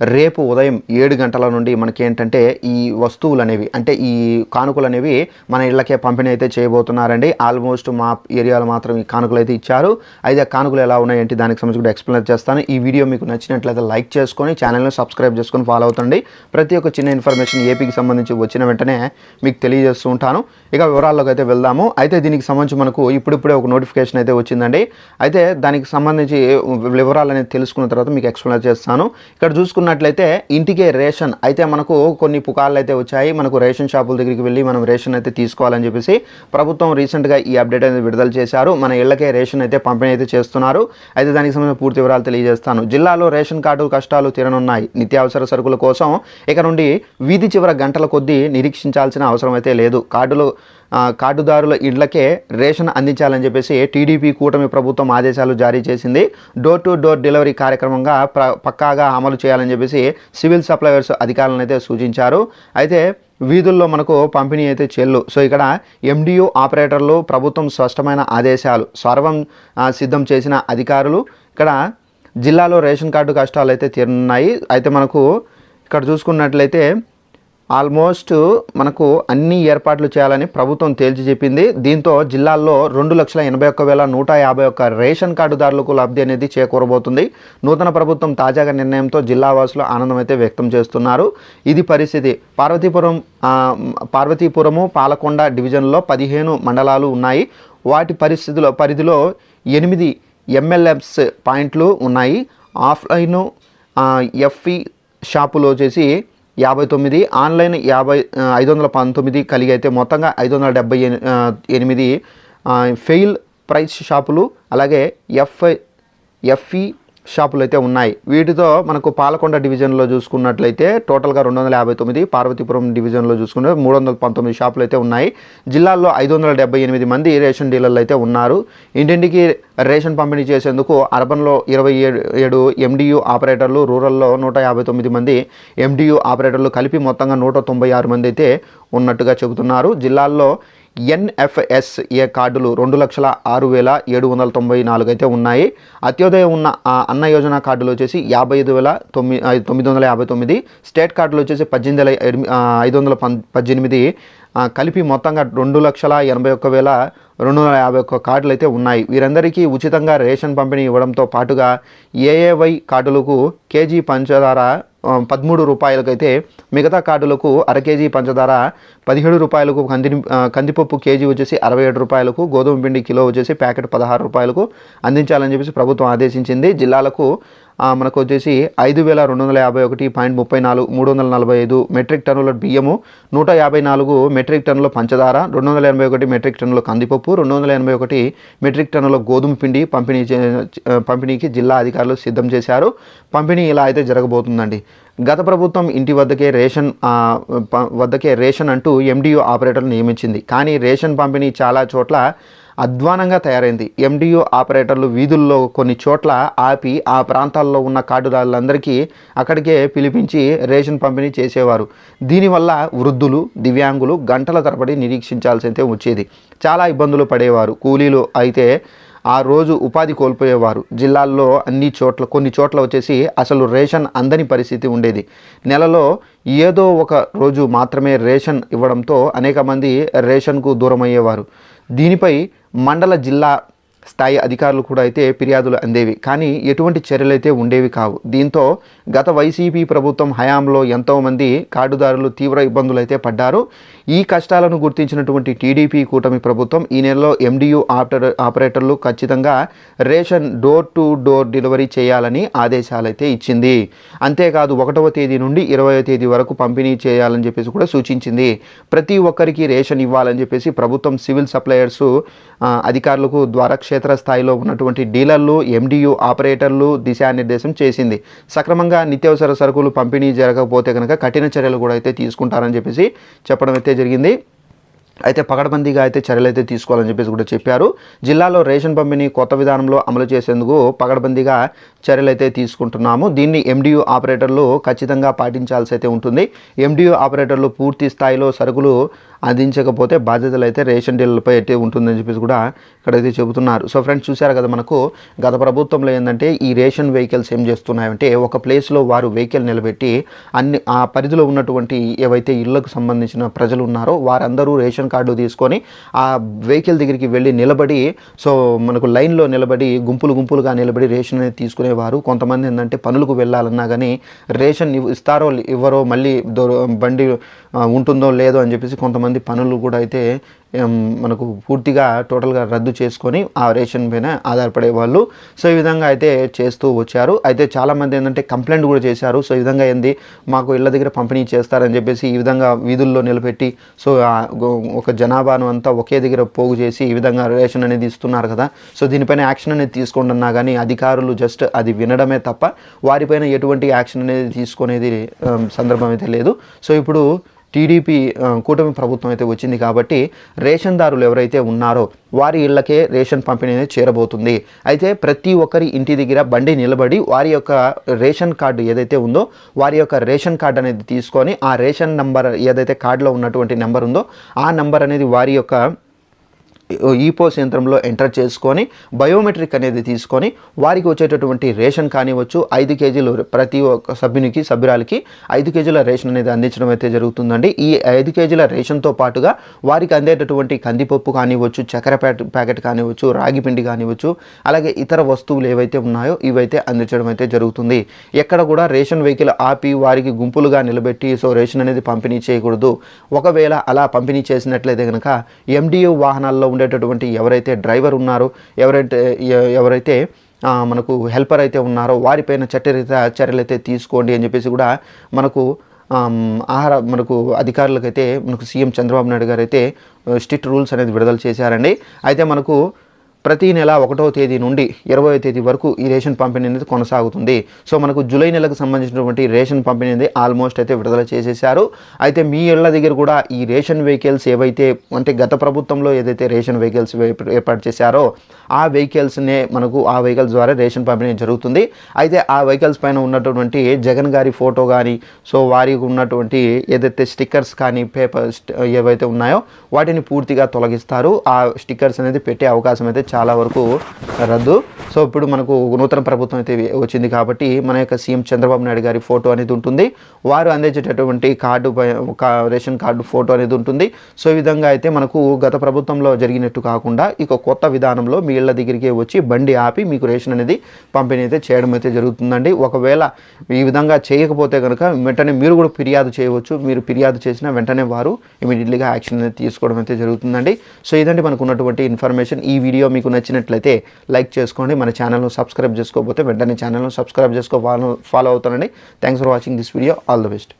రేపు ఉదయం ఏడు గంటల నుండి మనకి ఏంటంటే ఈ వస్తువులు అనేవి అంటే ఈ కానుకలు అనేవి మన ఇళ్ళకే పంపిణీ అయితే చేయబోతున్నారండి. ఆల్మోస్ట్ మా ఏరియాలో మాత్రం ఈ కానుకలు అయితే ఇచ్చారు. అయితే ఆ కానుకలు ఎలా ఉన్నాయి ఏంటి దానికి సంబంధించి కూడా ఎక్స్ప్లెయిన్ చేస్తాను. ఈ వీడియో మీకు నచ్చినట్లయితే లైక్ చేసుకొని ఛానల్ని సబ్స్క్రైబ్ చేసుకొని ఫాలో అవుతండి. ప్రతి ఒక్క చిన్న ఇన్ఫర్మేషన్ ఏపీకి సంబంధించి వచ్చిన వెంటనే మీకు తెలియజేస్తూ ఉంటాను. ఇక వివరాల్లోకి అయితే వెళ్దాము. అయితే దీనికి సంబంధించి మనకు ఇప్పుడిప్పుడే ఒక నోటిఫికేషన్ అయితే వచ్చిందండి. అయితే దానికి సంబంధించి వివరాలు అనేది తెలుసుకున్న తర్వాత మీకు ఎక్స్ప్లెయిన్ చేస్తాను. ఇక్కడ చూసుకున్న చూసుకున్నట్లయితే ఇంటికే రేషన్. అయితే మనకు కొన్ని పుకార్లు అయితే వచ్చాయి. మనకు రేషన్ షాపుల దగ్గరికి వెళ్ళి మనం రేషన్ అయితే తీసుకోవాలని చెప్పేసి ప్రభుత్వం రీసెంట్గా ఈ అప్డేట్ అనేది విడుదల చేశారు. మన ఇళ్ళకే రేషన్ అయితే పంపిణీ అయితే చేస్తున్నారు. అయితే దానికి సంబంధించిన పూర్తి వివరాలు తెలియజేస్తాను. జిల్లాలో రేషన్ కార్డు కష్టాలు తీరనున్నాయి. నిత్యావసర సరుకుల కోసం ఇక నుండి వీధి చివర గంటల కొద్దీ నిరీక్షించాల్సిన అవసరం అయితే లేదు. కార్డులు కార్డుదారుల ఇళ్ళకే రేషన్ అందించాలని చెప్పేసి టీడీపీ కూటమి ప్రభుత్వం ఆదేశాలు జారీ చేసింది. డోర్ టు డోర్ డెలివరీ కార్యక్రమంగా ప్ర పక్కాగా అమలు చేయాలని చెప్పేసి సివిల్ సప్లయర్స్ అధికారులను అయితే సూచించారు. అయితే వీధుల్లో మనకు పంపిణీ అయితే చెల్లు సో ఇక్కడ ఎండియు ఆపరేటర్లు ప్రభుత్వం స్పష్టమైన ఆదేశాలు సర్వం సిద్ధం చేసిన అధికారులు ఇక్కడ జిల్లాలో రేషన్ కార్డు కష్టాలు అయితే తీరున్నాయి అయితే మనకు ఇక్కడ చూసుకున్నట్లయితే ఆల్మోస్ట్ మనకు అన్ని ఏర్పాట్లు చేయాలని ప్రభుత్వం తేల్చి చెప్పింది. దీంతో జిల్లాల్లో రెండు లక్షల ఎనభై ఒక్క వేల నూట యాభై ఒక్క రేషన్ కార్డుదారులకు లబ్ధి అనేది చేకూరబోతుంది. నూతన ప్రభుత్వం తాజాగా నిర్ణయంతో జిల్లావాసులు ఆనందం అయితే వ్యక్తం చేస్తున్నారు. ఇది పరిస్థితి. పార్వతీపురం పార్వతీపురము పాలకొండ డివిజన్లో పదిహేను మండలాలు ఉన్నాయి. వాటి పరిస్థితిలో పరిధిలో ఎనిమిది ఎంఎల్ఎఫ్స్ పాయింట్లు ఉన్నాయి. ఆఫ్లైను ఎఫ్ఈ షాపులో వచ్చేసి యాభై తొమ్మిది ఆన్లైన్ యాభై ఐదు వందల పంతొమ్మిది కలిగి అయితే మొత్తంగా ఐదు వందల డెబ్బై ఎనిమిది ఫెయిల్ ప్రైస్ షాపులు అలాగే ఎఫ్ఐ ఎఫ్ఈ షాపులు అయితే ఉన్నాయి. వీటితో మనకు పాలకొండ డివిజన్లో చూసుకున్నట్లయితే టోటల్గా రెండు వందల యాభై తొమ్మిది పార్వతీపురం డివిజన్లో చూసుకుంటే మూడు వందల పంతొమ్మిది షాపులు అయితే ఉన్నాయి. జిల్లాల్లో ఐదు వందల డెబ్బై ఎనిమిది మంది రేషన్ డీలర్లు అయితే ఉన్నారు. ఇంటింటికి రేషన్ పంపిణీ చేసేందుకు అర్బన్లో ఇరవై ఏడు ఏడు ఎండియు ఆపరేటర్లు రూరల్లో నూట యాభై తొమ్మిది మంది ఎండియు ఆపరేటర్లు కలిపి మొత్తంగా నూట తొంభై ఆరు మంది అయితే ఉన్నట్టుగా చెబుతున్నారు. జిల్లాల్లో ఎన్ఎఫ్ఎస్ఏ కార్డులు రెండు లక్షల ఆరు వేల ఏడు వందల తొంభై నాలుగు అయితే ఉన్నాయి. అత్యోదయం ఉన్న అన్న యోజన కార్డులు వచ్చేసి యాభై ఐదు వేల తొమ్మిది తొమ్మిది వందల యాభై తొమ్మిది. స్టేట్ కార్డులు వచ్చేసి పద్దెనిమిది వేల ఐదు వందల పం పద్దెనిమిది. కలిపి మొత్తంగా రెండు లక్షల ఎనభై ఒక్క వేల రెండు వందల యాభై ఒక్క కార్డులు అయితే ఉన్నాయి. వీరందరికీ ఉచితంగా రేషన్ పంపిణీ ఇవ్వడంతో పాటుగా ఏఏవై కార్డులకు కేజీ పంచదార పదమూడు రూపాయలకైతే మిగతా కార్డులకు అర కేజీ పంచదార పదిహేడు రూపాయలకు కంది కందిపప్పు కేజీ వచ్చేసి అరవై ఏడు రూపాయలకు గోధుమ పిండి కిలో వచ్చేసి ప్యాకెట్ పదహారు రూపాయలకు అందించాలని చెప్పేసి ప్రభుత్వం ఆదేశించింది. జిల్లాలకు మనకు వచ్చేసి ఐదు వేల రెండు వందల యాభై ఒకటి పాయింట్ ముప్పై నాలుగు మూడు వందల నలభై ఐదు మెట్రిక్ టన్నుల బియ్యము నూట యాభై నాలుగు మెట్రిక్ టన్నుల పంచదార రెండు వందల ఎనభై ఒకటి మెట్రిక్ టన్నుల కందిపప్పు రెండు వందల ఎనభై ఒకటి మెట్రిక్ టన్నుల గోధుమ పిండి పంపిణీ చే- పంపిణీకి జిల్లా అధికారులు సిద్ధం చేశారు. పంపిణీ ఇలా అయితే జరగబోతుందండి. గత ప్రభుత్వం ఇంటి వద్దకే రేషన్ వద్దకే రేషన్ అంటూ ఎండియు ఆపరేటర్లు నియమించింది. కానీ రేషన్ పంపిణీ చాలా చోట్ల అధ్వానంగా తయారైంది. ఎండియు ఆపరేటర్లు వీధుల్లో కొన్ని చోట్ల ఆపి ఆ ప్రాంతాల్లో ఉన్న కార్డుదారులందరికీ అక్కడికే పిలిపించి రేషన్ పంపిణీ చేసేవారు. దీనివల్ల వృద్ధులు దివ్యాంగులు గంటల తరబడి నిరీక్షించాల్సిందే వచ్చేది. చాలా ఇబ్బందులు పడేవారు. కూలీలు అయితే ఆ రోజు ఉపాధి కోల్పోయేవారు. జిల్లాల్లో అన్ని చోట్ల కొన్ని చోట్ల వచ్చేసి అసలు రేషన్ అందని పరిస్థితి ఉండేది. నెలలో ఏదో ఒక రోజు మాత్రమే రేషన్ ఇవ్వడంతో అనేక మంది రేషన్కు దూరం అయ్యేవారు దీనిపై మండల జిల్లా స్థాయి అధికారులు కూడా అయితే ఫిర్యాదులు అందేవి. కానీ ఎటువంటి చర్యలు అయితే ఉండేవి కావు. దీంతో గత వైసీపీ ప్రభుత్వం హయాంలో ఎంతోమంది కార్డుదారులు తీవ్ర ఇబ్బందులు అయితే పడ్డారు. ఈ కష్టాలను గుర్తించినటువంటి టీడీపీ కూటమి ప్రభుత్వం ఈ నెలలో ఎండియు ఆపరేటర్ ఆపరేటర్లు ఖచ్చితంగా ration door to door delivery చేయాలని ఆదేశాలు అయితే ఇచ్చింది. అంతేకాదు ఒకటవ తేదీ నుండి ఇరవయో తేదీ వరకు పంపిణీ చేయాలని చెప్పేసి కూడా సూచించింది. ప్రతి ఒక్కరికి రేషన్ ఇవ్వాలని చెప్పేసి ప్రభుత్వం సివిల్ సప్లయర్స్ అధికారులకు ద్వారా క్షేత్రస్థాయిలో ఉన్నటువంటి డీలర్లు ఎండియు ఆపరేటర్లు దిశానిర్దేశం చేసింది. సక్రమంగా నిత్యావసర సరుకులు పంపిణీ జరగకపోతే కనుక కఠిన చర్యలు కూడా అయితే తీసుకుంటారని చెప్పేసి చెప్పడం అయితే జరిగింది. అయితే పకడ్బందీగా అయితే చర్యలు అయితే తీసుకోవాలని చెప్పేసి కూడా చెప్పారు. జిల్లాలో రేషన్ పంపిణీ కొత్త విధానంలో అమలు చేసేందుకు పకడ్బందీగా చర్యలు అయితే తీసుకుంటున్నాము. దీన్ని ఎండియూ ఆపరేటర్లు ఖచ్చితంగా పాటించాల్సి అయితే ఉంటుంది. ఎండియూ ఆపరేటర్లు పూర్తి స్థాయిలో సరుకులు అందించకపోతే బాధ్యతలు అయితే రేషన్ డీలర్లపై అయితే ఉంటుందని చెప్పేసి కూడా ఇక్కడైతే చెబుతున్నారు. సో ఫ్రెండ్స్ చూసారు కదా మనకు గత ప్రభుత్వంలో ఏంటంటే ఈ రేషన్ వెహికల్స్ ఏం చేస్తున్నాయంటే ఒక ప్లేస్లో వారు వెహికల్ నిలబెట్టి అన్ని ఆ పరిధిలో ఉన్నటువంటి ఏవైతే ఇళ్ళకు సంబంధించిన ప్రజలు ఉన్నారో వారందరూ రేషన్ కార్డు తీసుకొని ఆ వెహికల్ దగ్గరికి వెళ్ళి నిలబడి సో మనకు లైన్లో నిలబడి గుంపులు గుంపులుగా నిలబడి రేషన్ అనేది తీసుకునేవారు. కొంతమంది ఏంటంటే పనులకు వెళ్ళాలన్నా కానీ రేషన్ ఇస్తారో ఇవ్వరో మళ్ళీ దొర బండి ఉంటుందో లేదో అని చెప్పేసి కొంతమంది పనులు కూడా అయితే మనకు పూర్తిగా టోటల్గా రద్దు చేసుకొని ఆ రేషన్ పైన ఆధారపడే వాళ్ళు. సో ఈ విధంగా అయితే చేస్తూ వచ్చారు. అయితే చాలామంది ఏంటంటే కంప్లైంట్ కూడా చేశారు. సో ఈ విధంగా ఏంది మాకు ఇళ్ళ దగ్గర పంపిణీ చేస్తారని చెప్పేసి ఈ విధంగా వీధుల్లో నిలబెట్టి సో ఒక జనాభాను అంతా ఒకే దగ్గర పోగు చేసి ఈ విధంగా రేషన్ అనేది ఇస్తున్నారు కదా. సో దీనిపైన యాక్షన్ అనేది తీసుకోండి అన్నా కానీ అధికారులు జస్ట్ అది వినడమే తప్ప వారిపైన ఎటువంటి యాక్షన్ అనేది తీసుకునేది సందర్భం అయితే లేదు. సో ఇప్పుడు టీడీపీ కూటమి ప్రభుత్వం అయితే వచ్చింది కాబట్టి రేషన్దారులు ఎవరైతే ఉన్నారో వారి ఇళ్ళకే రేషన్ పంపిణీ అనేది చేరబోతుంది. అయితే ప్రతి ఒక్కరి ఇంటి దగ్గర బండి నిలబడి వారి యొక్క రేషన్ కార్డు ఏదైతే ఉందో వారి యొక్క రేషన్ కార్డు అనేది తీసుకొని ఆ రేషన్ నంబర్ ఏదైతే కార్డులో ఉన్నటువంటి నెంబర్ ఉందో ఆ నెంబర్ అనేది వారి యొక్క ఈపోస్ యంత్రంలో ఎంటర్ చేసుకొని బయోమెట్రిక్ అనేది తీసుకొని వారికి వచ్చేటటువంటి రేషన్ కానివచ్చు ఐదు కేజీలు ప్రతి ఒక్క సభ్యునికి సభ్యురాలకి ఐదు కేజీల రేషన్ అనేది అందించడం అయితే జరుగుతుందండి. ఈ ఐదు కేజీల రేషన్తో పాటుగా వారికి అందేటటువంటి కందిపప్పు కానివ్వచ్చు చక్కెర ప్యాకెట్ ప్యాకెట్ కానివ్వచ్చు రాగి పిండి కానివ్వచ్చు అలాగే ఇతర వస్తువులు ఏవైతే ఉన్నాయో ఇవైతే అందించడం అయితే జరుగుతుంది. ఎక్కడ కూడా రేషన్ వెహికల్ ఆపి వారికి గుంపులుగా నిలబెట్టి సో రేషన్ అనేది పంపిణీ చేయకూడదు. ఒకవేళ అలా పంపిణీ చేసినట్లయితే కనుక ఎండియు వాహనాల్లో ఉండేటటువంటి ఎవరైతే డ్రైవర్ ఉన్నారో ఎవరైతే ఎ- ఎవరైతే మనకు హెల్పర్ అయితే ఉన్నారో వారిపైన చట్టరీత చర్యలు అయితే తీసుకోండి అని చెప్పేసి కూడా మనకు ఆహార మనకు అధికారులకైతే మనకు సీఎం చంద్రబాబు నాయుడు గారు అయితే స్ట్రిక్ట్ రూల్స్ అనేది విడుదల చేశారండి. అయితే మనకు ప్రతి నెల ఒకటో తేదీ నుండి ఇరవై తేదీ వరకు ఈ రేషన్ పంపిణీ అనేది కొనసాగుతుంది. సో మనకు జూలై నెలకు సంబంధించినటువంటి రేషన్ పంపిణీ అనేది ఆల్మోస్ట్ అయితే విడుదల చేసేసారు అయితే మీ ఇళ్ళ దగ్గర కూడా ఈ రేషన్ వెహికల్స్ ఏవైతే అంటే గత ప్రభుత్వంలో ఏదైతే రేషన్ వెహికల్స్ ఏర్పాటు చేశారో ఆ వెహికల్స్నే మనకు ఆ వెహికల్స్ ద్వారా రేషన్ పంపిణీ జరుగుతుంది. అయితే ఆ వెహికల్స్ పైన ఉన్నటువంటి జగన్ గారి ఫోటో కానీ సో వారికి ఉన్నటువంటి ఏదైతే స్టిక్కర్స్ కానీ పేపర్ ఏవైతే ఉన్నాయో వాటిని పూర్తిగా తొలగిస్తారు. ఆ స్టిక్కర్స్ అనేది పెట్టే అవకాశం అయితే చాలా వరకు రద్దు. సో ఇప్పుడు మనకు నూతన ప్రభుత్వం అయితే వచ్చింది కాబట్టి మన యొక్క సీఎం చంద్రబాబు నాయుడు గారి ఫోటో అనేది ఉంటుంది. వారు అందించేటటువంటి కార్డు పై ఒక రేషన్ కార్డు ఫోటో అనేది ఉంటుంది. సో ఈ విధంగా అయితే మనకు గత ప్రభుత్వంలో జరిగినట్టు కాకుండా ఇక కొత్త విధానంలో మీ ఇళ్ళ దగ్గరికి వచ్చి బండి ఆపి మీకు రేషన్ అనేది పంపిణీ అయితే చేయడం అయితే జరుగుతుందండి. ఒకవేళ ఈ విధంగా చేయకపోతే కనుక వెంటనే మీరు కూడా ఫిర్యాదు చేయవచ్చు. మీరు ఫిర్యాదు చేసిన వెంటనే వారు ఇమీడియట్లీగా యాక్షన్ అనేది తీసుకోవడం అయితే జరుగుతుందండి. సో ఇదండి మనకు ఉన్నటువంటి ఇన్ఫర్మేషన్. ఈ వీడియో మీకు నచ్చినట్లయితే లైక్ చేసుకోండి మన ఛానల్ను సబ్స్క్రైబ్ చేసుకోకపోతే వెంటనే ఛానల్ను సబ్స్క్రైబ్ చేసుకో ఫాలో ఫాలో అవుతానండి. Thanks for watching this video all the best